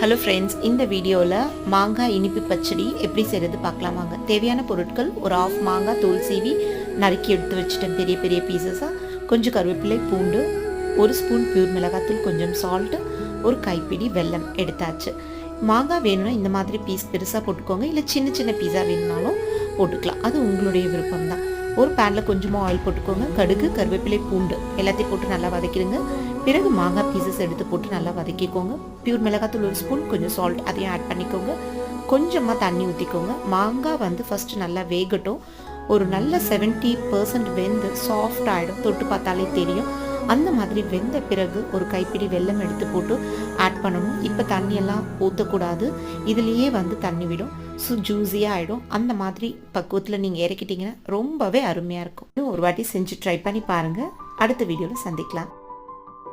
Hello friends இந்த வீடியோவில் மாங்காய் இனிப்பு பச்சடி எப்படி செய்கிறது பார்க்கலாம்? வாங்க. தேவையான பொருட்கள் ஒரு ஆஃப் மாங்காய் தோல் சீவி நறுக்கி எடுத்து வச்சுட்டேன். பெரிய பெரிய பீசஸாக கொஞ்சம் கருவேப்பிலை பூண்டு ஒரு ஸ்பூன் பியூர் மிளகாத்தூள் கொஞ்சம் சால்ட்டு ஒரு கைப்பிடி வெல்லம் எடுத்தாச்சு. மாங்காய் வேணும்னா இந்த மாதிரி பீஸ் பெருசாக போட்டுக்கோங்க. இல்லை சின்ன சின்ன பீஸாக வேணும்னாலும் போட்டுக்கலாம். அது உங்களுடைய விருப்பம் தான் ஒரு பேனில் கொஞ்சமாக ஆயில் போட்டுக்கோங்க. கடுகு கருவேப்பிலை பூண்டு எல்லாத்தையும் போட்டு நல்லா வதக்கிடுங்க. பிறகு மாங்காய் பீசஸ் எடுத்து போட்டு நல்லா வதக்கிக்கோங்க. பியூர் மிளகாத்தூள் ஒரு ஸ்பூன் கொஞ்சம் சால்ட் அதையும் ஆட் பண்ணிக்கோங்க. கொஞ்சமாக தண்ணி ஊற்றிக்கோங்க மாங்காய் வந்து ஃபஸ்ட்டு நல்லா வேகட்டும். ஒரு நல்ல செவன்ட்டி பர்சன்ட் வெந்து சாஃப்ட் ஆகிடும் தொட்டு பார்த்தாலே தெரியும். அந்த மாதிரி வெந்த பிறகு ஒரு கைப்பிடி வெல்லம் எடுத்து போட்டு ஆட் பண்ணணும். இப்போ தண்ணியெல்லாம் ஊற்றக்கூடாது இதுலேயே வந்து தண்ணி விடும். ஸோ ஜூஸியாக ஆகிடும் அந்த மாதிரி பக்குவத்தில் நீங்கள் இறக்கிட்டீங்கன்னா ரொம்பவே அருமையாக இருக்கும். இன்னும் ஒரு வாட்டி செஞ்சு ட்ரை பண்ணி பாருங்கள் அடுத்த வீடியோவில் சந்திக்கலாம்.